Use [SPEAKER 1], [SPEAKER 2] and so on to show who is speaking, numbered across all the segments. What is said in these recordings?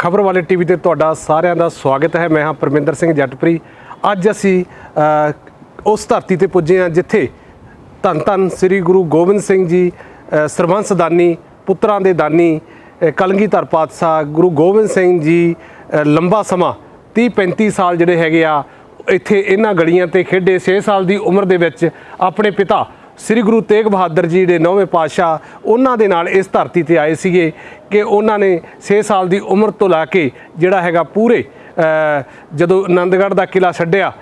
[SPEAKER 1] ਖਬਰ ਵਾਲੇ ਟੀਵੀ ਤੇ ਤੁਹਾਡਾ ਸਾਰਿਆਂ ਦਾ ਸਵਾਗਤ ਹੈ। ਮੈਂ ਹਾਂ ਪਰਮਿੰਦਰ ਸਿੰਘ ਜੱਟਪਰੀ। ਅੱਜ ਅਸੀਂ ਉਸ ਧਰਤੀ ਤੇ ਪੁੱਜੇ ਹਾਂ ਜਿੱਥੇ ਧੰਨ ਧੰਨ ਸ੍ਰੀ ਗੁਰੂ ਗੋਬਿੰਦ ਸਿੰਘ ਜੀ ਅ, ਸਰਬੰਸ ਦਾਨੀ ਪੁੱਤਰਾਂ ਦੇ ਦਾਨੀ ਅ, ਕਲਗੀਧਰ ਪਾਤਸ਼ਾਹ ਗੁਰੂ ਗੋਬਿੰਦ ਸਿੰਘ ਜੀ ਲੰਬਾ ਸਮਾਂ 30 35 ਸਾਲ ਜਿਹੜੇ ਹੈਗੇ ਆ ਇੱਥੇ ਇਹਨਾਂ ਗਲੀਆਂ ਤੇ ਖੇਡੇ। 6 ਸਾਲ ਦੀ ਉਮਰ ਦੇ ਵਿੱਚ ਆਪਣੇ ਪਿਤਾ ਸ੍ਰੀ ਗੁਰੂ ਤੇਗ ਬਹਾਦਰ ਜੀ ਦੇ ਨੌਵੇਂ ਪਾਤਸ਼ਾਹ ਉਹਨਾਂ ਦੇ ਨਾਲ ਇਸ ਧਰਤੀ ਤੇ ਆਏ ਸੀਗੇ ਕਿ ਉਹਨਾਂ ਨੇ 6 ਸਾਲ ਦੀ ਉਮਰ ਤੋਂ ਲਾ ਕੇ ਜਿਹੜਾ ਹੈਗਾ ਪੂਰੇ ਜਦੋਂ ਆਨੰਦਗੜ੍ਹ ਦਾ ਕਿਲਾ ਛੱਡਿਆ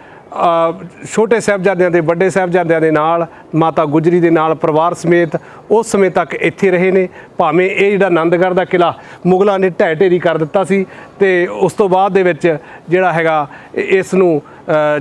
[SPEAKER 1] ਛੋਟੇ ਸਾਹਿਬਜ਼ਾਦਿਆਂ ਦੇ, ਵੱਡੇ ਸਾਹਿਬਜ਼ਾਦਿਆਂ ਦੇ ਨਾਲ, ਮਾਤਾ ਗੁਜਰੀ ਦੇ ਨਾਲ, ਪਰਿਵਾਰ ਸਮੇਤ, ਉਸ ਸਮੇਂ ਤੱਕ ਇੱਥੇ ਰਹੇ ਨੇ। ਭਾਵੇਂ ਇਹ ਜਿਹੜਾ ਆਨੰਦਗੜ੍ਹ ਦਾ ਕਿਲਾ ਮੁਗਲਾਂ ਨੇ ਢਹਿ ਢੇਰੀ ਕਰ ਦਿੱਤਾ ਸੀ ਤੇ ਉਸ ਤੋਂ ਬਾਅਦ ਦੇ ਵਿੱਚ ਜਿਹੜਾ ਹੈਗਾ ਇਸ ਨੂੰ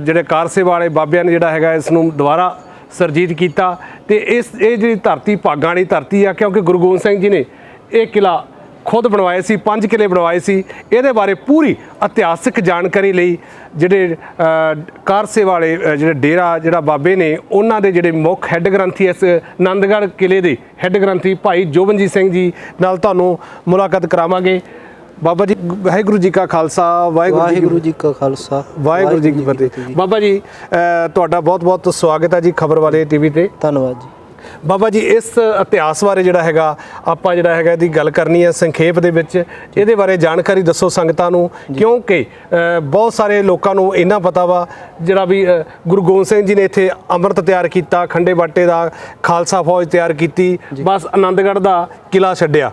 [SPEAKER 1] ਜਿਹੜੇ ਕਾਰਸੇ ਵਾਲੇ ਬਾਬਿਆਂ ਨੇ ਜਿਹੜਾ ਹੈਗਾ, ਇਸ ਨੂੰ ਦੁਬਾਰਾ ਸਰਜੀਤ ਕੀਤਾ ਤੇ ਇਸ ਇਹ ਜਿਹੜੀ ਧਰਤੀ ਭਾਗਾਂ ਵਾਲੀ ਧਰਤੀ ਆ ਕਿਉਂਕਿ ਗੁਰੂ ਗੋਬਿੰਦ ਸਿੰਘ ਜੀ ਨੇ ਇਹ ਕਿਲਾ ਖੁਦ ਬਣਵਾਏ ਸੀ ਪੰਜ ਕਿਲੇ ਬਣਵਾਏ ਸੀ ਇਹਦੇ ਬਾਰੇ ਪੂਰੀ ਇਤਿਹਾਸਿਕ ਜਾਣਕਾਰੀ ਲਈ ਜਿਹੜੇ ਅ, ਕਾਰਸੇ ਵਾਲੇ ਜਿਹੜੇ ਡੇਰਾ ਜਿਹੜਾ ਬਾਬੇ ਨੇ ਉਹਨਾਂ ਦੇ ਜਿਹੜੇ ਮੁੱਖ ਹੈੱਡ ਗ੍ਰੰਥੀ ਇਸ ਆਨੰਦਗੜ੍ਹ ਕਿਲੇ ਦੇ ਹੈੱਡ ਗ੍ਰੰਥੀ ਭਾਈ ਜੋਬਨਜੀਤ ਸਿੰਘ ਜੀ ਨਾਲ ਤੁਹਾਨੂੰ ਮੁਲਾਕਾਤ ਕਰਾਵਾਂਗੇ। ਬਾਬਾ ਜੀ ਵਾਹਿਗੁਰੂ ਜੀ ਕਾ ਖਾਲਸਾ ਵਾਹਿਗੁਰੂ ਜੀ ਕੀ
[SPEAKER 2] ਖਾਲਸਾ
[SPEAKER 1] ਵਾਹਿਗੁਰੂ ਜੀ ਕੀ ਫਤਿਹ। ਬਾਬਾ ਜੀ ਤੁਹਾਡਾ ਬਹੁਤ-ਬਹੁਤ ਸਵਾਗਤ ਹੈ ਜੀ ਖਬਰ ਵਾਲੇ ਟੀਵੀ ਤੇ।
[SPEAKER 2] ਧੰਨਵਾਦ ਜੀ।
[SPEAKER 1] ਬਾਬਾ ਜੀ ਇਸ ਇਤਿਹਾਸ ਬਾਰੇ ਜਿਹੜਾ ਹੈਗਾ ਆਪਾਂ ਜਿਹੜਾ ਹੈਗਾ ਇਹਦੀ ਗੱਲ ਕਰਨੀ ਹੈ ਸੰਖੇਪ ਦੇ ਵਿੱਚ। ਇਹਦੇ ਬਾਰੇ ਜਾਣਕਾਰੀ ਦੱਸੋ ਸੰਗਤਾਂ ਨੂੰ ਕਿਉਂਕਿ ਬਹੁਤ ਸਾਰੇ ਲੋਕਾਂ ਨੂੰ ਇੰਨਾ ਪਤਾ ਵਾ ਜਿਹੜਾ ਵੀ ਗੁਰੂ ਗੋਬਿੰਦ ਸਿੰਘ ਜੀ ਨੇ ਇੱਥੇ ਅੰਮ੍ਰਿਤ ਤਿਆਰ ਕੀਤਾ ਖੰਡੇ ਬਾਟੇ ਦਾ ਖਾਲਸਾ ਫੌਜ ਤਿਆਰ ਕੀਤੀ ਬਸ ਆਨੰਦਗੜ੍ਹ ਦਾ ਕਿਲਾ ਛੱਡਿਆ।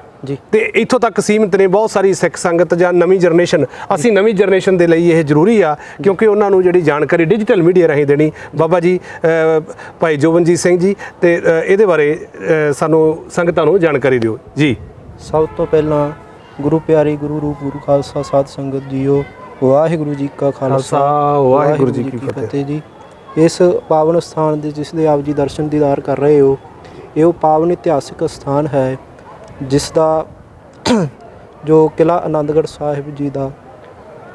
[SPEAKER 1] ਤੇ ਇੱਥੋਂ ਤੱਕ ਸੀਮਿਤ ਨੇ ਬਹੁਤ ਸਾਰੀ ਸਿੱਖ ਸੰਗਤ ਜਾਂ ਨਵੀਂ ਜਨਰੇਸ਼ਨ। ਅਸੀਂ ਨਵੀਂ ਜਨਰੇਸ਼ਨ ਦੇ ਲਈ ਇਹ ਜ਼ਰੂਰੀ ਆ ਕਿਉਂਕਿ ਉਹਨਾਂ ਨੂੰ ਜਿਹੜੀ ਜਾਣਕਾਰੀ ਡਿਜੀਟਲ ਮੀਡੀਆ ਰਾਹੀਂ ਦੇਣੀ। ਬਾਬਾ ਜੀ ਭਾਈ ਜੋਬਨਜੀਤ ਸਿੰਘ ਜੀ ਤੇ ਇਹਦੇ ਬਾਰੇ ਸਾਨੂੰ ਸੰਗਤਾਂ ਨੂੰ ਜਾਣਕਾਰੀ ਦਿਓ। ਜੀ।
[SPEAKER 2] ਸਭ ਤੋਂ ਪਹਿਲਾਂ ਗੁਰੂ ਪਿਆਰੀ ਗੁਰੂ ਰੂਪ ਗੁਰੂ ਖਾਲਸਾ ਸਾਧ ਸੰਗਤ ਜੀਓ ਵਾਹਿਗੁਰੂ ਜੀ ਕਾ ਖਾਲਸਾ,
[SPEAKER 1] ਵਾਹਿਗੁਰੂ ਜੀ ਕੀ ਫਤਿਹ।
[SPEAKER 2] ਜੀ। ਇਸ ਪਾਵਨ ਸਥਾਨ ਦੇ ਜਿਸ ਦੇ ਆਪ ਜੀ ਦਰਸ਼ਨ ਦੀਦਾਰ ਕਰ ਰਹੇ ਹੋ ਇਹ ਉਹ ਪਾਵਨ ਇਤਿਹਾਸਿਕ ਸਥਾਨ ਹੈ। ਜਿਸ ਦਾ ਜੋ ਕਿਲਾ ਆਨੰਦਗੜ੍ਹ ਸਾਹਿਬ ਜੀ ਦਾ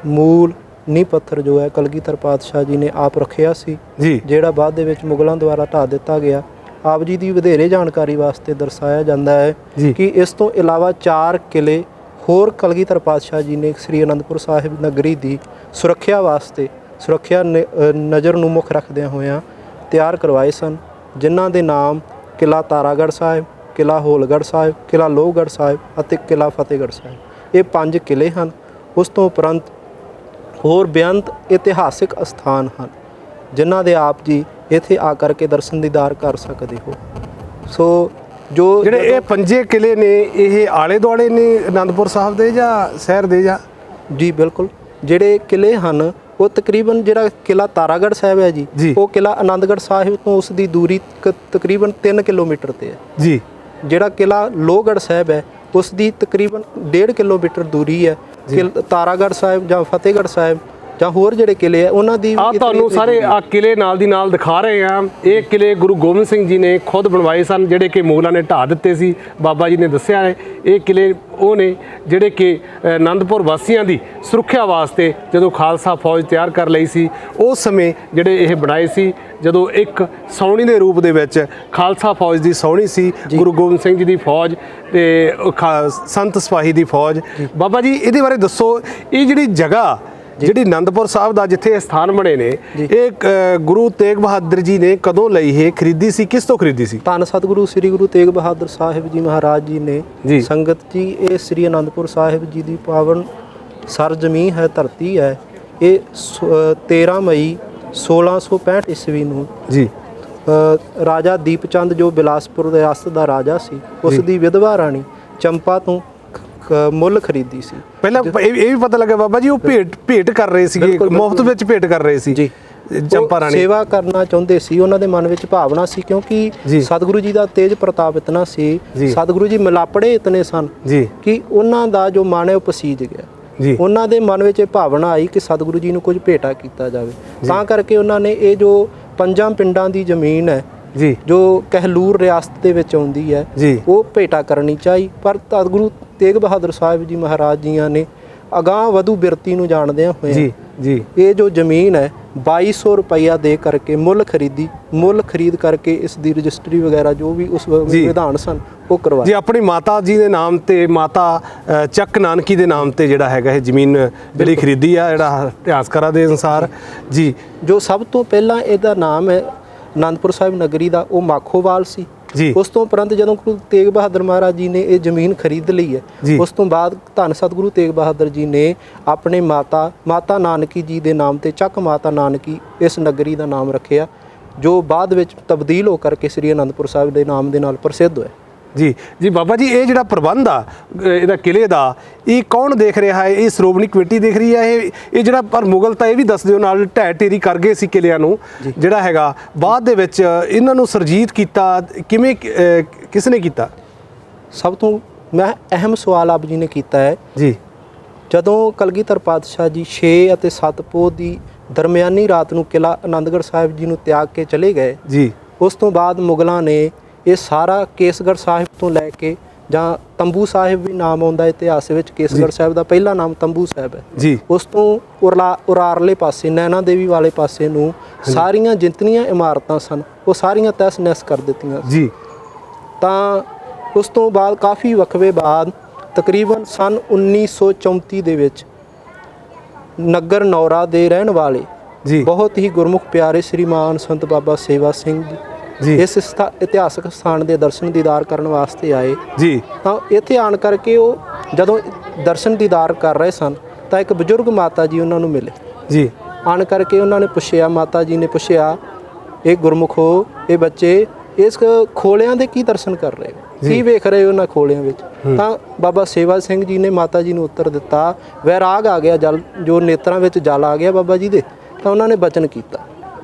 [SPEAKER 2] ਮੂਲ ਨੀਂਹ ਪੱਥਰ ਜੋ ਹੈ ਕਲਗੀਧਰ ਪਾਤਸ਼ਾਹ ਜੀ ਨੇ ਆਪ ਰੱਖਿਆ ਸੀ
[SPEAKER 1] ਜੀ
[SPEAKER 2] ਜਿਹੜਾ ਬਾਅਦ ਦੇ ਵਿੱਚ ਮੁਗਲਾਂ ਦੁਆਰਾ ਢਾ ਦਿੱਤਾ ਗਿਆ ਆਪ ਜੀ ਦੀ ਵਧੇਰੇ ਜਾਣਕਾਰੀ ਵਾਸਤੇ ਦਰਸਾਇਆ ਜਾਂਦਾ ਹੈ। ਕਿ ਇਸ ਤੋਂ ਇਲਾਵਾ ਚਾਰ ਕਿਲੇ ਹੋਰ ਕਲਗੀਧਰ ਪਾਤਸ਼ਾਹ ਜੀ ਨੇ ਸ੍ਰੀ ਅਨੰਦਪੁਰ ਸਾਹਿਬ ਨਗਰੀ ਦੀ ਸੁਰੱਖਿਆ ਵਾਸਤੇ ਸੁਰੱਖਿਆ ਨ- ਨਜ਼ਰ ਨੂੰ ਮੁੱਖ ਰੱਖਦਿਆਂ ਹੋਇਆਂ ਤਿਆਰ ਕਰਵਾਏ ਸਨ ਜਿਨ੍ਹਾਂ ਦੇ ਨਾਮ ਕਿਲਾ ਤਾਰਾਗੜ੍ਹ ਸਾਹਿਬ ਕਿਲਾ ਹੋਲਗੜ੍ਹ ਸਾਹਿਬ ਕਿਲਾ ਲੋਹਗੜ੍ਹ ਸਾਹਿਬ ਅਤੇ ਕਿਲਾ ਫਤਿਹਗੜ੍ਹ ਸਾਹਿਬ। ਇਹ ਪੰਜ ਕਿਲੇ ਹਨ। ਉਸ ਤੋਂ ਉਪਰੰਤ ਹੋਰ ਬੇਅੰਤ ਇਤਿਹਾਸਿਕ ਅਸਥਾਨ ਹਨ ਜਿਨ੍ਹਾਂ ਦੇ ਆਪ ਜੀ ਇੱਥੇ ਆ ਕਰਕੇ ਦਰਸ਼ਨ ਦੀਦਾਰ ਕਰ ਸਕਦੇ ਹੋ। ਸੋ ਜੋ
[SPEAKER 1] ਜਿਹੜੇ ਇਹ ਪੰਜੇ ਕਿਲੇ ਨੇ ਇਹ ਆਲੇ ਦੁਆਲੇ ਨੇ ਆਨੰਦਪੁਰ ਸਾਹਿਬ ਦੇ ਜਾਂ ਸ਼ਹਿਰ ਦੇ ਜਾਂ?
[SPEAKER 2] ਜੀ ਬਿਲਕੁਲ। ਜਿਹੜੇ ਕਿਲੇ ਹਨ ਉਹ ਤਕਰੀਬਨ ਜਿਹੜਾ ਕਿਲਾ ਤਾਰਾਗੜ੍ਹ ਸਾਹਿਬ ਹੈ
[SPEAKER 1] ਜੀ।
[SPEAKER 2] ਉਹ ਕਿਲਾ ਆਨੰਦਗੜ੍ਹ ਸਾਹਿਬ ਤੋਂ ਉਸ ਦੀ ਦੂਰੀ ਤਕਰੀਬਨ 3 ਕਿਲੋਮੀਟਰ ਤੇ ਹੈ।
[SPEAKER 1] ਜੀ।
[SPEAKER 2] ਜਿਹੜਾ ਕਿਲਾ ਲੋਹਗੜ੍ਹ ਸਾਹਿਬ ਹੈ ਉਸ ਦੀ ਤਕਰੀਬਨ 1.5 ਕਿਲੋਮੀਟਰ ਦੂਰੀ ਹੈ। ਕਿਲ- ਤਾਰਾਗੜ੍ਹ ਸਾਹਿਬ ਜਾਂ ਫਤਿਹਗੜ੍ਹ ਸਾਹਿਬ ਜਾਂ ਹੋਰ ਜਿਹੜੇ ਕਿਲੇ ਆ ਉਹਨਾਂ ਦੀ
[SPEAKER 1] ਆ ਤੁਹਾਨੂੰ ਸਾਰੇ ਆ ਕਿਲੇ ਨਾਲ ਦੀ ਨਾਲ ਦਿਖਾ ਰਹੇ ਆ। ਇਹ ਕਿਲੇ ਗੁਰੂ ਗੋਬਿੰਦ ਸਿੰਘ ਜੀ ਨੇ ਖੁਦ ਬਣਵਾਏ ਸਨ ਜਿਹੜੇ ਕਿ ਮੁਗਲਾਂ ਨੇ ਢਾ ਦਿੱਤੇ ਸੀ। ਬਾਬਾ ਜੀ ਨੇ ਦੱਸਿਆ ਹੈ ਇਹ ਕਿਲੇ ਉਹ ਨੇ ਜਿਹੜੇ ਕਿ ਅ, ਆਨੰਦਪੁਰ ਵਾਸੀਆਂ ਦੀ ਸੁਰੱਖਿਆ ਵਾਸਤੇ ਜਦੋਂ ਖਾਲਸਾ ਫੌਜ ਤਿਆਰ ਕਰ ਲਈ ਸੀ ਉਸ ਸਮੇਂ ਜਿਹੜੇ ਇਹ ਬਣਾਏ ਸੀ ਜਦੋਂ ਇੱਕ ਸੌਣੀ ਦੇ ਰੂਪ ਦੇ ਵਿੱਚ ਖਾਲਸਾ ਫੌਜ ਦੀ ਸੌਣੀ ਸੀ ਗੁਰੂ ਗੋਬਿੰਦ ਸਿੰਘ ਜੀ ਦੀ ਫੌਜ ਤੇ ਸੰਤ ਸਿਪਾਹੀ ਦੀ ਫੌਜ। ਬਾਬਾ ਜੀ ਇਹਦੇ ਬਾਰੇ ਦੱਸੋ ਇਹ ਜਿਹੜੀ ਜਗ੍ਹਾ ਜਿਹੜੀ ਆਨੰਦਪੁਰ ਸਾਹਿਬ ਦਾ ਜਿੱਥੇ ਇਹ ਸਥਾਨ ਬਣੇ ਨੇ ਇਹ ਗੁਰੂ ਤੇਗ ਬਹਾਦਰ ਜੀ ਨੇ ਕਦੋਂ ਲਈ ਇਹ? ਖਰੀਦੀ ਸੀ? ਕਿਸ ਤੋਂ ਖਰੀਦੀ ਸੀ?
[SPEAKER 2] ਧੰਨ ਸਤਿਗੁਰੂ ਸ੍ਰੀ ਗੁਰੂ ਤੇਗ ਬਹਾਦਰ ਸਾਹਿਬ ਜੀ ਮਹਾਰਾਜ ਜੀ ਨੇ। ਸੰਗਤ ਜੀ ਇਹ ਸ੍ਰੀ ਅਨੰਦਪੁਰ ਸਾਹਿਬ ਜੀ ਦੀ ਪਾਵਨ ਸਰਜ਼ਮੀਂ ਹੈ ਧਰਤੀ ਹੈ। ਇਹ ਸ- ਅ, 13 ਮਈ 1665 ਈਸਵੀ ਨੂੰ
[SPEAKER 1] ਜੀ।
[SPEAKER 2] ਰਾਜਾ ਦੀਪਚੰਦ ਜੋ ਬਿਲਾਸਪੁਰ ਰਿਆਸਤ ਦਾ ਰਾਜਾ ਸੀ ਉਸ ਦੀ ਵਿਧਵਾ ਰਾਣੀ ਚੰਪਾ ਤੋਂ ਮੁੱਲ ਖਰੀਦੀ ਸੀ।
[SPEAKER 1] ਪਹਿਲਾਂ ਇਹ ਇਹ ਵੀ ਪਤਾ ਲੱਗਾ ਬਾਬਾ ਜੀ ਉਹ ਭੇਟ ਭੇਟ ਕਰ ਰਹੇ ਸੀਗੇ ਮੁਫਤ। ਵਿੱਚ ਭੇਟ ਕਰ ਰਹੇ ਸੀ।
[SPEAKER 2] ਜੀ।
[SPEAKER 1] ਚੰਪਾ ਰਾਣੀ।
[SPEAKER 2] ਸੇਵਾ ਕਰਨਾ ਚਾਹੁੰਦੇ ਸੀ ਉਹਨਾਂ ਦੇ ਮਨ ਵਿੱਚ ਭਾਵਨਾ ਸੀ। ਕਿਉਂਕਿ ਸਤਿਗੁਰੂ ਜੀ ਦਾ ਤੇਜ ਪ੍ਰਤਾਪ ਇਤਨਾ ਸੀ। ਸਤਿਗੁਰੂ ਜੀ ਮਿਲਾਪੜੇ ਇਤਨੇ ਸਨ
[SPEAKER 1] ਜੀ।
[SPEAKER 2] ਕਿ ਉਹਨਾਂ ਦਾ ਜੋ ਮਨ ਹੈ ਉਹ ਪਸੀਜ ਗਿਆ।
[SPEAKER 1] ਜੀ।
[SPEAKER 2] ਉਹਨਾਂ ਦੇ ਮਨ ਵਿੱਚ ਇਹ ਭਾਵਨਾ ਆਈ ਕਿ ਸਤਿਗੁਰੂ ਜੀ ਨੂੰ ਕੁਝ ਭੇਟਾ ਕੀਤਾ ਜਾਵੇ। ਤਾਂ ਕਰਕੇ ਉਹਨਾਂ ਨੇ ਇਹ ਜੋ ਪੰਜਾਂ ਪਿੰਡਾਂ ਦੀ ਜ਼ਮੀਨ ਹੈ
[SPEAKER 1] ਜੀ।
[SPEAKER 2] ਜੋ ਕਹਿਲੂਰ ਰਿਆਸਤ ਦੇ ਵਿੱਚ ਆਉਂਦੀ ਹੈ
[SPEAKER 1] ਜੀ।
[SPEAKER 2] ਉਹ ਭੇਟਾ ਕਰਨੀ ਚਾਹੀ। ਪਰ ਸਤਿਗੁਰੂ ਤੇਗ ਬਹਾਦਰ ਸਾਹਿਬ ਜੀ ਮਹਾਰਾਜ ਜੀਆਂ ਨੇ ਅਗਾਹ ਵਧੂ ਬਿਰਤੀ ਨੂੰ ਜਾਣਦਿਆਂ ਹੋਏ
[SPEAKER 1] ਜੀ ਜੀ।
[SPEAKER 2] ਇਹ ਜੋ ਜ਼ਮੀਨ ਹੈ 2200 ਰੁਪਈਆ ਦੇ ਕਰਕੇ ਮੁੱਲ ਖਰੀਦੀ ਮੁੱਲ ਖਰੀਦ ਕਰਕੇ ਇਸ ਦੀ ਰਜਿਸਟਰੀ ਵਗੈਰਾ ਜੋ ਵੀ ਉਸ। ਵਿਧਾਨ ਸਨ ਉਹ ਕਰਵਾਏ
[SPEAKER 1] ਜੀ ਆਪਣੀ ਮਾਤਾ ਜੀ ਦੇ ਨਾਮ ਤੇ ਮਾਤਾ ਚੱਕ ਨਾਨਕੀ ਦੇ ਨਾਮ ਤੇ ਜਿਹੜਾ ਹੈਗਾ ਇਹ ਜ਼ਮੀਨ ਜਿਹੜੀ ਖਰੀਦੀ ਆ ਜਿਹੜਾ ਇਤਿਹਾਸਕਾਰਾਂ ਦੇ ਅਨੁਸਾਰ। ਜੀ।
[SPEAKER 2] ਜੋ ਸਭ ਤੋਂ ਪਹਿਲਾਂ ਇਹਦਾ ਨਾਮ ਹੈ ਆਨੰਦਪੁਰ ਸਾਹਿਬ ਨਗਰੀ ਦਾ ਉਹ ਮਾਖੋਵਾਲ ਸੀ।
[SPEAKER 1] ਜੀ।
[SPEAKER 2] ਉਸ ਤੋਂ ਉਪਰੰਤ ਜਦੋਂ ਗੁਰੂ ਤੇਗ ਬਹਾਦਰ ਮਹਾਰਾਜ ਜੀ ਨੇ ਇਹ ਜ਼ਮੀਨ ਖਰੀਦ ਲਈ। ਹੈ ਉਸ ਤੋਂ ਬਾਅਦ ਧੰਨ ਸਤਿਗੁਰੂ ਤੇਗ ਬਹਾਦਰ ਜੀ ਨੇ ਆਪਣੇ ਮਾਤਾ ਮਾਤਾ ਨਾਨਕੀ ਜੀ ਦੇ ਨਾਮ ਤੇ ਚੱਕ ਮਾਤਾ ਨਾਨਕੀ ਇਸ ਨਗਰੀ ਦਾ ਨਾਮ ਰੱਖਿਆ ਜੋ ਬਾਅਦ ਵਿੱਚ ਤਬਦੀਲ ਹੋ ਕਰਕੇ ਸ੍ਰੀ ਅਨੰਦਪੁਰ ਸਾਹਿਬ ਦੇ ਨਾਮ ਦੇ ਨਾਲ ਪ੍ਰਸਿੱਧ ਹੋਇਆ।
[SPEAKER 1] ਜੀ ਜੀ ਬਾਬਾ ਜੀ ਇਹ ਜਿਹੜਾ ਪ੍ਰਬੰਧ ਆ ਇਹਦਾ ਕਿਲੇ ਦਾ ਇਹ ਕੌਣ ਦੇਖ ਰਿਹਾ ਹੈ? ਇਹ ਸ਼੍ਰੋਮਣੀ ਕਮੇਟੀ ਦੇਖ ਰਹੀ ਹੈ? ਇਹ ਇਹ ਜਿਹੜਾ ਪਰ ਮੁਗਲ ਤਾਂ ਇਹ ਵੀ ਦੱਸ ਦਿਓ ਨਾਲ ਢਹਿ ਢੇਰੀ ਕਰ ਗਏ ਸੀ ਕਿਲਿਆਂ ਨੂੰ ਜਿਹੜਾ ਹੈਗਾ। ਬਾਅਦ ਦੇ ਵਿੱਚ ਇਹਨਾਂ ਨੂੰ ਸਰਜੀਤ ਕੀਤਾ ਕਿਵੇਂ ਕਿਸ ਨੇ ਕੀਤਾ?
[SPEAKER 2] ਸਭ ਤੋਂ ਮੈਂ ਅਹਿਮ ਸਵਾਲ ਆਪ ਜੀ ਨੇ ਕੀਤਾ ਹੈ।
[SPEAKER 1] ਜੀ।
[SPEAKER 2] ਜਦੋਂ ਕਲਗੀਧਰ ਪਾਤਸ਼ਾਹ ਜੀ 6 ਅਤੇ 7 ਪੋਹ ਦੀ ਦਰਮਿਆਨੀ ਰਾਤ ਨੂੰ ਕਿਲਾ ਆਨੰਦਗੜ੍ਹ ਸਾਹਿਬ ਜੀ ਨੂੰ ਤਿਆਗ ਕੇ ਚਲੇ ਗਏ
[SPEAKER 1] ਜੀ।
[SPEAKER 2] ਉਸ ਤੋਂ ਬਾਅਦ ਮੁਗਲਾਂ ਨੇ ਇਹ ਸਾਰਾ ਕੇਸਗੜ੍ਹ ਸਾਹਿਬ ਤੋਂ ਲੈ ਕੇ ਜਾਂ ਤੰਬੂ ਸਾਹਿਬ ਵੀ ਨਾਮ ਆਉਂਦਾ ਇਤਿਹਾਸ ਵਿੱਚ ਕੇਸਗੜ੍ਹ ਸਾਹਿਬ ਦਾ ਪਹਿਲਾ ਨਾਮ ਤੰਬੂ ਸਾਹਿਬ ਹੈ।
[SPEAKER 1] ਜੀ।
[SPEAKER 2] ਉਸ ਤੋਂ ਉਰਲਾ ਉਰਾਰਲੇ ਪਾਸੇ ਨੈਣਾ ਦੇਵੀ ਵਾਲੇ ਪਾਸੇ ਨੂੰ ਸਾਰੀਆਂ ਜਿੰਤਨੀਆਂ ਇਮਾਰਤਾਂ ਸਨ ਉਹ ਸਾਰੀਆਂ ਤਹਿਸ ਨਹਿਸ ਕਰ ਦਿੱਤੀਆਂ
[SPEAKER 1] ਜੀ।
[SPEAKER 2] ਤਾਂ ਉਸ ਤੋਂ ਬਾਅਦ ਕਾਫੀ ਵਕਫੇ ਬਾਅਦ ਤਕਰੀਬਨ ਸਨ 1934 ਦੇ ਵਿੱਚ ਨਗਰ ਨੌਰਾ ਦੇ ਰਹਿਣ ਵਾਲੇ
[SPEAKER 1] ਜੀ।
[SPEAKER 2] ਬਹੁਤ ਹੀ ਗੁਰਮੁਖ ਪਿਆਰੇ ਸ੍ਰੀਮਾਨ ਸੰਤ ਬਾਬਾ ਸੇਵਾ ਸਿੰਘ ਜੀ ਇਸ ਸਥਾ- ਇਤਿਹਾਸਕ ਸਥਾਨ ਦੇ ਦਰਸ਼ਨ ਦੀਦਾਰ ਕਰਨ ਵਾਸਤੇ ਆਏ।
[SPEAKER 1] ਜੀ।
[SPEAKER 2] ਤਾਂ ਇੱਥੇ ਆਣ ਕਰਕੇ ਉਹ ਜਦੋਂ ਦਰਸ਼ਨ ਦੀਦਾਰ ਕਰ ਰਹੇ ਸਨ ਤਾਂ ਇੱਕ ਬਜ਼ੁਰਗ ਮਾਤਾ ਜੀ ਉਹਨਾਂ ਨੂੰ ਮਿਲੇ।
[SPEAKER 1] ਜੀ।
[SPEAKER 2] ਆਣ ਕਰਕੇ ਉਹਨਾਂ ਨੇ ਪੁੱਛਿਆ ਮਾਤਾ ਜੀ ਨੇ ਪੁੱਛਿਆ ਇਹ ਗੁਰਮੁਖੋ ਇਹ ਬੱਚੇ ਇਸ ਖੋਲਿਆਂ ਦੇ ਕੀ ਦਰਸ਼ਨ ਕਰ ਰਹੇ ਹੋ? ਕੀ ਵੇਖ ਰਹੇ ਹੋ ਉਹਨਾਂ ਖੋਲਿਆਂ ਵਿੱਚ? ਤਾਂ ਬਾਬਾ ਸੇਵਾ ਸਿੰਘ ਜੀ ਨੇ ਮਾਤਾ ਜੀ ਨੂੰ ਉੱਤਰ ਦਿੱਤਾ ਵੈਰਾਗ ਆ ਗਿਆ ਜਲ ਜੋ ਨੇਤਰਾਂ ਵਿੱਚ ਜਲ ਆ ਗਿਆ ਬਾਬਾ ਜੀ ਦੇ। ਤਾਂ ਉਹਨਾਂ ਨੇ ਬਚਨ ਕੀਤਾ।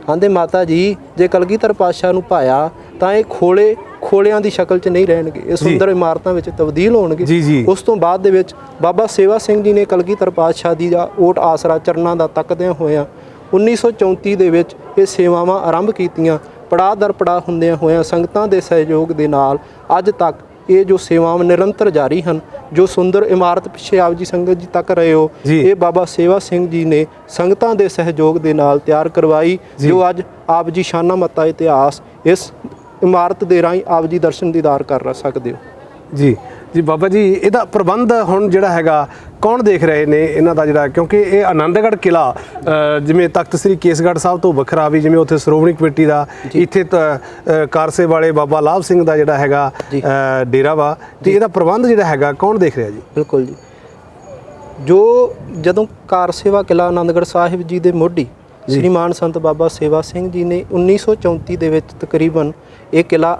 [SPEAKER 2] ਕਹਿੰਦੇ ਮਾਤਾ ਜੀ ਜੇ ਕਲਗੀਧਰ ਪਾਤਸ਼ਾਹ ਨੂੰ ਪਾਇਆ ਤਾਂ ਇਹ ਖੋਲੇ ਖੋਲਿਆਂ ਦੀ ਸ਼ਕਲ 'ਚ ਨਹੀਂ ਰਹਿਣਗੇ। ਇਹ ਸੁੰਦਰ ਇਮਾਰਤਾਂ ਵਿੱਚ ਤਬਦੀਲ ਹੋਣਗੇ। ਉਸ ਤੋਂ ਬਾਅਦ ਦੇ ਵਿੱਚ ਬਾਬਾ ਸੇਵਾ ਸਿੰਘ ਜੀ ਨੇ ਕਲਗੀਧਰ ਪਾਤਸ਼ਾਹ ਦੀ ਦਾ ਓਟ ਆਸਰਾ ਚਰਨਾਂ ਦਾ ਤੱਕਦਿਆਂ ਹੋਇਆਂ 1934 ਦੇ ਵਿੱਚ ਇਹ ਸੇਵਾਵਾਂ ਆਰੰਭ ਕੀਤੀਆਂ। ਪੜਾਅ ਦਰ ਪੜਾਅ ਹੁੰਦਿਆਂ ਹੋਇਆਂ ਸੰਗਤਾਂ ਦੇ ਸਹਿਯੋਗ ਦੇ ਨਾਲ ਅੱਜ ਤੱਕ ਇਹ ਜੋ ਸੇਵਾਵਾਂ ਨਿਰੰਤਰ ਜਾਰੀ ਹਨ ਜੋ ਸੁੰਦਰ ਇਮਾਰਤ ਪਿੱਛੇ ਆਪ ਜੀ ਸੰਗਤ ਜੀ ਤੱਕ ਰਹੇ ਹੋ। ਇਹ ਬਾਬਾ ਸੇਵਾ ਸਿੰਘ ਜੀ ਨੇ ਸੰਗਤਾਂ ਦੇ ਸਹਿਯੋਗ ਦੇ ਨਾਲ ਤਿਆਰ ਕਰਵਾਈ ਜੋ। ਅੱਜ ਆਪ ਜੀ ਸ਼ਾਨਾ ਮੱਤਾ ਇਤਿਹਾਸ ਇਸ ਇਮਾਰਤ ਦੇ ਰਾਹੀਂ ਆਪ ਜੀ ਦਰਸ਼ਨ ਦੀਦਾਰ ਕਰ ਸਕਦੇ ਹੋ।
[SPEAKER 1] ਜੀ। ਜੀ ਬਾਬਾ ਜੀ ਇਹਦਾ ਪ੍ਰਬੰਧ ਹੁਣ ਜਿਹੜਾ ਹੈਗਾ ਕੌਣ ਦੇਖ ਰਹੇ ਨੇ ਇਹਨਾਂ ਦਾ ਜਿਹੜਾ? ਕਿਉਂਕਿ ਇਹ ਆਨੰਦਗੜ੍ਹ ਕਿਲਾ ਜਿਵੇਂ ਤਖਤ ਸ੍ਰੀ ਕੇਸਗੜ੍ਹ ਸਾਹਿਬ ਤੋਂ ਵੱਖਰਾ ਵੀ ਜਿਵੇਂ ਉੱਥੇ ਸ਼੍ਰੋਮਣੀ ਕਮੇਟੀ ਦਾ ਇੱਥੇ ਕਾਰਸੇ ਵਾਲੇ ਬਾਬਾ ਲਾਭ ਸਿੰਘ ਦਾ ਜਿਹੜਾ ਹੈਗਾ ਡੇਰਾ ਵਾ। ਤੇ ਇਹਦਾ ਪ੍ਰਬੰਧ ਜਿਹੜਾ ਹੈਗਾ ਕੌਣ ਦੇਖ ਰਿਹਾ ਜੀ?
[SPEAKER 2] ਬਿਲਕੁਲ ਜੀ। ਜੋ ਜਦੋਂ ਕਾਰ ਸੇਵਾ ਕਿਲਾ ਆਨੰਦਗੜ੍ਹ ਸਾਹਿਬ ਜੀ ਦੇ ਮੋਢੀ ਸ੍ਰੀਮਾਨ ਸੰਤ ਬਾਬਾ ਸੇਵਾ ਸਿੰਘ ਜੀ ਨੇ 1934 ਦੇ ਵਿੱਚ ਤਕਰੀਬਨ ਇਹ ਕਿਲਾ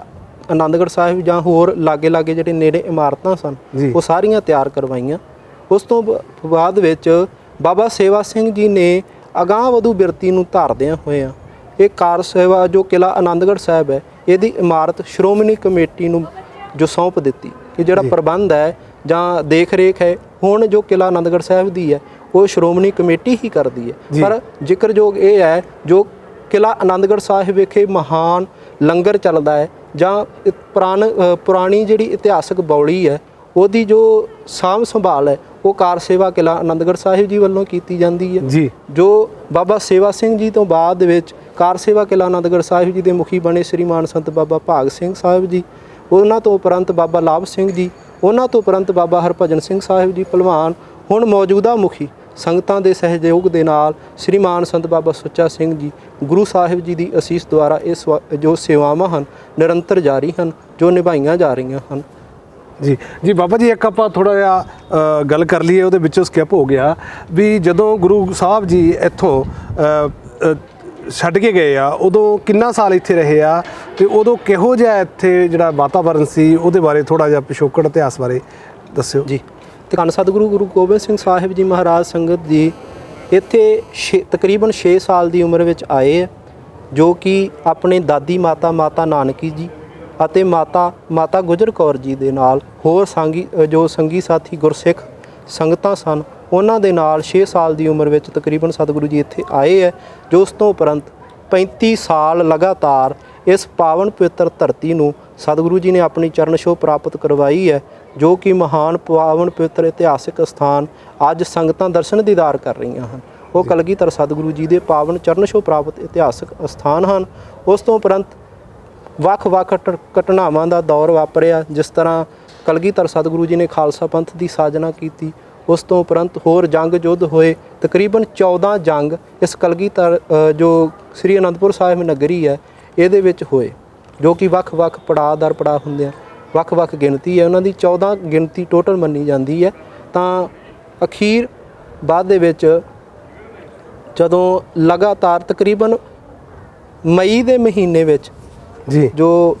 [SPEAKER 2] ਆਨੰਦਗੜ੍ਹ ਸਾਹਿਬ ਜਾਂ ਹੋਰ ਲਾਗੇ ਲਾਗੇ ਜਿਹੜੇ ਨੇੜੇ ਇਮਾਰਤਾਂ ਸਨ। ਉਹ ਸਾਰੀਆਂ ਤਿਆਰ ਕਰਵਾਈਆਂ ਉਸ ਤੋਂ ਬਾਅਦ ਵਿੱਚ ਬਾਬਾ ਸੇਵਾ ਸਿੰਘ ਜੀ ਨੇ ਅਗਾਂਹ ਵਧੂ ਬਿਰਤੀ ਨੂੰ ਧਾਰਦਿਆਂ ਹੋਇਆਂ ਇਹ ਕਾਰ ਸੇਵਾ ਜੋ ਕਿਲਾ ਆਨੰਦਗੜ੍ਹ ਸਾਹਿਬ ਹੈ ਇਹਦੀ ਇਮਾਰਤ ਸ਼੍ਰੋਮਣੀ ਕਮੇਟੀ ਨੂੰ ਜੋ ਸੌਂਪ ਦਿੱਤੀ ਕਿ ਜਿਹੜਾ ਪ੍ਰਬੰਧ ਹੈ ਜਾਂ ਦੇਖ ਰੇਖ ਹੈ ਹੁਣ ਜੋ ਕਿਲਾ ਆਨੰਦਗੜ੍ਹ ਸਾਹਿਬ ਦੀ ਹੈ ਉਹ ਸ਼੍ਰੋਮਣੀ ਕਮੇਟੀ ਹੀ ਕਰਦੀ। ਹੈ ਪਰ ਜ਼ਿਕਰਯੋਗ ਇਹ ਹੈ ਜੋ ਕਿਲਾ ਆਨੰਦਗੜ੍ਹ ਸਾਹਿਬ ਵਿਖੇ ਮਹਾਨ ਲੰਗਰ ਚੱਲਦਾ ਹੈ ਜਾਂ ਪੁਰਾਣ ਪੁਰਾਣੀ ਜਿਹੜੀ ਇਤਿਹਾਸਕ ਬੌਲੀ ਹੈ ਉਹਦੀ ਜੋ ਸਾਂਭ ਸੰਭਾਲ ਹੈ ਉਹ ਕਾਰ ਸੇਵਾ ਕਿਲਾ ਆਨੰਦਗੜ੍ਹ ਸਾਹਿਬ ਜੀ ਵੱਲੋਂ ਕੀਤੀ ਜਾਂਦੀ ਹੈ।
[SPEAKER 1] ਜੀ।
[SPEAKER 2] ਜੋ ਬਾਬਾ ਸੇਵਾ ਸਿੰਘ ਜੀ ਤੋਂ ਬਾਅਦ ਵਿੱਚ ਕਾਰ ਸੇਵਾ ਕਿਲਾ ਆਨੰਦਗੜ੍ਹ ਸਾਹਿਬ ਜੀ ਦੇ ਮੁਖੀ ਬਣੇ ਸ੍ਰੀਮਾਨ ਸੰਤ ਬਾਬਾ ਭਾਗ ਸਿੰਘ ਸਾਹਿਬ ਜੀ ਉਹਨਾਂ ਤੋਂ ਉਪਰੰਤ ਬਾਬਾ ਲਾਭ ਸਿੰਘ ਜੀ ਉਹਨਾਂ ਤੋਂ ਉਪਰੰਤ ਬਾਬਾ ਹਰਭਜਨ ਸਿੰਘ ਸਾਹਿਬ ਜੀ ਪਹਿਲਵਾਨ ਹੁਣ ਮੌਜੂਦਾ ਮੁਖੀ ਸੰਗਤਾਂ ਦੇ ਸਹਿਯੋਗ ਦੇ ਨਾਲ ਸ੍ਰੀਮਾਨ ਸੰਤ ਬਾਬਾ ਸੁੱਚਾ ਸਿੰਘ ਜੀ ਗੁਰੂ ਸਾਹਿਬ ਜੀ ਦੀ ਅਸੀਸ ਦੁਆਰਾ ਇਹ ਜੋ ਸੇਵਾਵਾਂ ਹਨ ਨਿਰੰਤਰ ਜਾਰੀ ਹਨ ਜੋ ਨਿਭਾਈਆਂ ਜਾ ਰਹੀਆਂ ਹਨ।
[SPEAKER 1] ਜੀ ਜੀ ਬਾਬਾ ਜੀ ਇੱਕ ਆਪਾਂ ਥੋੜਾ ਜਿਹਾ ਗੱਲ ਕਰ ਲਈਏ ਉਹਦੇ ਵਿੱਚੋਂ ਸਕਿਪ ਹੋ ਗਿਆ ਵੀ ਜਦੋਂ ਗੁਰੂ ਸਾਹਿਬ ਜੀ ਇੱਥੋਂ ਛੱਡ ਕੇ ਗਏ ਆ ਉਦੋਂ ਕਿੰਨਾ ਸਾਲ ਇੱਥੇ ਰਹੇ ਆ ਤੇ ਉਦੋਂ ਕਿਹੋ ਜਿਹਾ ਇੱਥੇ ਜਿਹੜਾ ਵਾਤਾਵਰਣ ਸੀ ਉਹਦੇ ਬਾਰੇ ਥੋੜਾ ਜਿਹਾ ਪਿਛੋਕੜ ਇਤਿਹਾਸ ਬਾਰੇ ਦੱਸਿਓ।
[SPEAKER 2] ਜੀ ਤੇ ਧੰਨ ਸਤਿਗੁਰੂ ਗੁਰੂ ਗੋਬਿੰਦ ਸਿੰਘ ਸਾਹਿਬ ਜੀ ਮਹਾਰਾਜ ਸੰਗਤ ਜੀ ਇੱਥੇ ਛੇ- ਤਕਰੀਬਨ 6 ਸਾਲ ਦੀ ਉਮਰ ਵਿੱਚ ਆਏ ਹੈ ਜੋ ਕਿ ਆਪਣੇ ਦਾਦੀ ਮਾਤਾ ਮਾਤਾ ਨਾਨਕੀ ਜੀ ਅਤੇ ਮਾਤਾ ਮਾਤਾ ਗੁਜਰ ਕੌਰ ਜੀ ਦੇ ਨਾਲ, ਹੋਰ ਸੰਗੀ ਜੋ ਸੰਗੀ ਸਾਥੀ ਗੁਰਸਿੱਖ ਸੰਗਤਾਂ ਸਨ, ਉਹਨਾਂ ਦੇ ਨਾਲ 6 ਸਾਲ ਦੀ ਉਮਰ ਵਿੱਚ ਤਕਰੀਬਨ ਸਤਿਗੁਰੂ ਜੀ ਇੱਥੇ ਆਏ ਹੈ ਜੋ ਉਸ ਤੋਂ ਉਪਰੰਤ 35 ਸਾਲ ਲਗਾਤਾਰ ਇਸ ਪਾਵਨ ਪਵਿੱਤਰ ਧਰਤੀ ਨੂੰ ਸਤਿਗੁਰੂ ਜੀ ਨੇ ਆਪਣੀ ਚਰਨ ਛੋਹ ਪ੍ਰਾਪਤ ਕਰਵਾਈ ਹੈ। ਜੋ ਕਿ ਮਹਾਨ ਪਾਵਨ ਪਵਿੱਤਰ ਇਤਿਹਾਸਿਕ ਸਥਾਨ ਅੱਜ ਸੰਗਤਾਂ ਦਰਸ਼ਨ ਦੀਦਾਰ ਕਰ ਰਹੀਆਂ ਹਨ। ਉਹ ਕਲਗੀਧਰ ਸਤਿਗੁਰੂ ਜੀ ਦੇ ਪਾਵਨ ਚਰਨ ਛੋਹ ਪ੍ਰਾਪਤ ਇਤਿਹਾਸਿਕ ਸਥਾਨ ਹਨ। ਉਸ ਤੋਂ ਉਪਰੰਤ ਵੱਖ-ਵੱਖ ਘਟ- ਘਟਨਾਵਾਂ ਦਾ ਦੌਰ ਵਾਪਰਿਆ ਜਿਸ ਤਰ੍ਹਾਂ ਕਲਗੀਧਰ ਸਤਿਗੁਰੂ ਜੀ ਨੇ ਖਾਲਸਾ ਪੰਥ ਦੀ ਸਾਜਨਾ ਕੀਤੀ ਉਸ ਤੋਂ ਉਪਰੰਤ ਹੋਰ ਜੰਗ ਯੁੱਧ ਹੋਏ ਤਕਰੀਬਨ 14 ਜੰਗ ਇਸ ਕਲਗੀਧਰ ਜੋ ਸ੍ਰੀ ਅਨੰਦਪੁਰ ਸਾਹਿਬ ਨਗਰੀ ਹੈ ਇਹਦੇ ਵਿੱਚ ਹੋਏ ਜੋ ਕਿ ਵੱਖ-ਵੱਖ ਪੜਾਅ ਦਰ ਪੜਾਅ ਹੁੰਦੇ ਆ। ਵੱਖ-ਵੱਖ ਗਿਣਤੀ ਹੈ। ਉਹਨਾਂ ਦੀ 14 ਗਿਣਤੀ ਟੋਟਲ ਮੰਨੀ ਜਾਂਦੀ ਹੈ। ਤਾਂ ਅਖੀਰ ਬਾਅਦ ਦੇ ਵਿੱਚ ਜਦੋਂ ਲਗਾਤਾਰ ਤਕਰੀਬਨ ਮਈ ਦੇ ਮਹੀਨੇ ਵਿੱਚ
[SPEAKER 1] ਜੀ।
[SPEAKER 2] ਜੋ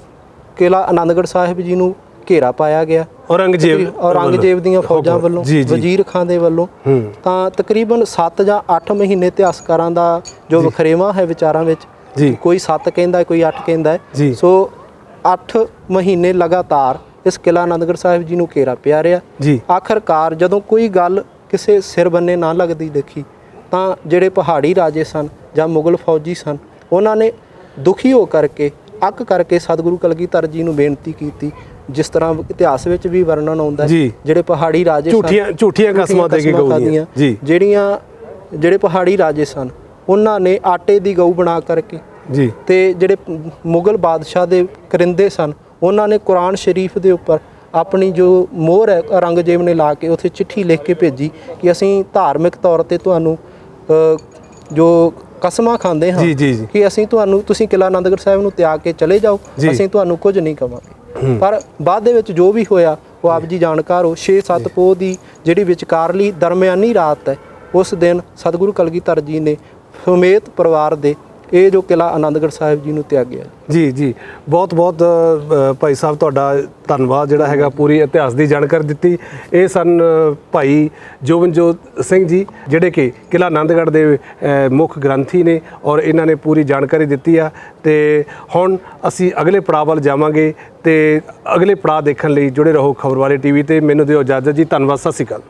[SPEAKER 2] ਕਿਲਾ ਆਨੰਦਗੜ੍ਹ ਸਾਹਿਬ ਜੀ ਨੂੰ ਘੇਰਾ ਪਾਇਆ ਗਿਆ
[SPEAKER 1] ਔਰੰਗਜ਼ੇਬ
[SPEAKER 2] ਔਰੰਗਜ਼ੇਬ ਦੀਆਂ ਫੌਜਾਂ। ਵੱਲੋਂ ਵਜ਼ੀਰ ਖਾਨ ਦੇ ਵੱਲੋਂ। ਤਾਂ ਤਕਰੀਬਨ 7 ਜਾਂ 8 ਮਹੀਨੇ ਇਤਿਹਾਸਕਾਰਾਂ ਦਾ ਜੋ ਵਖਰੇਵਾਂ ਹੈ ਵਿਚਾਰਾਂ ਵਿੱਚ
[SPEAKER 1] ਜੀ।
[SPEAKER 2] ਕੋਈ 7 ਕਹਿੰਦਾ ਕੋਈ 8 ਕਹਿੰਦਾ। ਸੋ 8 ਮਹੀਨੇ ਲਗਾਤਾਰ ਇਸ ਕਿਲਾ ਆਨੰਦਗੜ੍ਹ ਸਾਹਿਬ ਜੀ ਨੂੰ ਘੇਰਾ ਪਿਆ ਰਿਹਾ।
[SPEAKER 1] ਜੀ।
[SPEAKER 2] ਆਖਰਕਾਰ ਜਦੋਂ ਕੋਈ ਗੱਲ ਕਿਸੇ ਸਿਰ ਬੰਨੇ ਨਾ ਲੱਗਦੀ ਦੇਖੀ ਤਾਂ ਜਿਹੜੇ ਪਹਾੜੀ ਰਾਜੇ ਸਨ ਜਾਂ ਮੁਗਲ ਫੌਜੀ ਸਨ ਉਹਨਾਂ ਨੇ ਦੁਖੀ ਹੋ ਕਰਕੇ ਅੱਕ ਕਰਕੇ ਸਤਿਗੁਰੂ ਕਲਗੀਧਰ ਜੀ ਨੂੰ ਬੇਨਤੀ ਕੀਤੀ ਜਿਸ ਤਰ੍ਹਾਂ ਇਤਿਹਾਸ ਵਿੱਚ ਵੀ ਵਰਣਨ ਆਉਂਦਾ ਹੈ। ਜਿਹੜੇ ਪਹਾੜੀ ਰਾਜੇ ਸਨ
[SPEAKER 1] ਝੂਠੀਆਂ ਝੂਠੀਆਂ ਕਸਮਾਂ ਦੇ ਕੇ
[SPEAKER 2] ਕਸਮਾਂ
[SPEAKER 1] ਗਊ ਦੀਆਂ
[SPEAKER 2] ਖਾਧੀਆਂ,
[SPEAKER 1] ਜੀ।
[SPEAKER 2] ਜਿਹੜੀਆਂ ਜਿਹੜੇ ਪਹਾੜੀ ਰਾਜੇ ਸਨ ਉਹਨਾਂ ਨੇ ਆਟੇ ਦੀ ਗਊ ਬਣਾ ਕਰਕੇ
[SPEAKER 1] ਜੀ
[SPEAKER 2] ਤੇ ਜਿਹੜੇ ਮੁਗਲ ਬਾਦਸ਼ਾਹ ਦੇ ਕਰਿੰਦੇ ਸਨ ਉਹਨਾਂ ਨੇ ਕੁਰਾਨ ਸ਼ਰੀਫ ਦੇ ਉੱਪਰ ਆਪਣੀ ਜੋ ਮੋਹਰ ਹੈ ਔਰੰਗਜ਼ੇਬ ਨੇ ਲਾ ਕੇ ਉੱਥੇ ਚਿੱਠੀ ਲਿਖ ਕੇ ਭੇਜੀ ਕਿ ਅਸੀਂ ਧਾਰਮਿਕ ਤੌਰ ਤੇ ਤੁਹਾਨੂੰ ਜੋ ਕਸਮਾਂ ਖਾਂਦੇ ਹਾਂ
[SPEAKER 1] ਜੀ, ਜੀ, ਜੀ।
[SPEAKER 2] ਕਿ ਅਸੀਂ ਤੁਹਾਨੂੰ ਤੁਸੀਂ ਕਿਲਾ ਆਨੰਦਗੜ੍ਹ ਸਾਹਿਬ ਨੂੰ ਤਿਆਗ ਕੇ ਚਲੇ ਜਾਓ। ਅਸੀਂ ਤੁਹਾਨੂੰ ਕੁਝ ਨਹੀਂ ਕਵਾਂਗੇ ਪਰ ਬਾਅਦ ਦੇ ਵਿੱਚ ਜੋ ਵੀ ਹੋਇਆ ਉਹ ਆਪ ਜੀ ਜਾਣਕਾਰ ਹੋ 6-7 ਪੋਹ ਦੀ ਜਿਹੜੀ ਵਿਚਕਾਰਲੀ ਦਰਮਿਆਨੀ ਰਾਤ ਹੈ ਉਸ ਦਿਨ ਸਤਿਗੁਰੂ ਕਲਗੀਧਰ ਜੀ ਨੇ ਸਮੇਤ ਪਰਿਵਾਰ ਦੇ ਇਹ ਜੋ ਕਿਲਾ ਆਨੰਦਗੜ੍ਹ ਸਾਹਿਬ ਜੀ ਨੂੰ ਤਿਆਗਿਆ
[SPEAKER 1] ਜੀ ਜੀ। ਬਹੁਤ ਬਹੁਤ ਭਾਈ ਸਾਹਿਬ ਤੁਹਾਡਾ ਧੰਨਵਾਦ ਜਿਹੜਾ ਹੈਗਾ ਪੂਰੀ ਇਤਿਹਾਸ ਦੀ ਜਾਣਕਾਰੀ ਦਿੱਤੀ। ਇਹ ਸਨ ਅ, ਭਾਈ ਜੋਬਨਜੋਤ ਸਿੰਘ ਜੀ ਜਿਹੜੇ ਕਿ ਕਿਲਾ ਆਨੰਦਗੜ੍ਹ ਦੇ ਮੁੱਖ ਗ੍ਰੰਥੀ ਨੇ ਔਰ ਇਹਨਾਂ ਨੇ ਪੂਰੀ ਜਾਣਕਾਰੀ ਦਿੱਤੀ ਆ। ਤੇ ਹੁਣ ਅਸੀਂ ਅਗਲੇ ਪੜਾਅ ਵੱਲ ਜਾਵਾਂਗੇ ਤੇ ਅਗਲੇ ਪੜਾਅ ਦੇਖਣ ਲਈ ਜੁੜੇ ਰਹੋ ਖਬਰ ਵਾਲੇ ਟੀਵੀ ਤੇ। ਮੈਨੂੰ ਦਿਓ ਇਜਾਜ਼ਤ ਜੀ। ਧੰਨਵਾਦ। ਸਤਿ ਸ਼੍ਰੀ ਅਕਾਲ।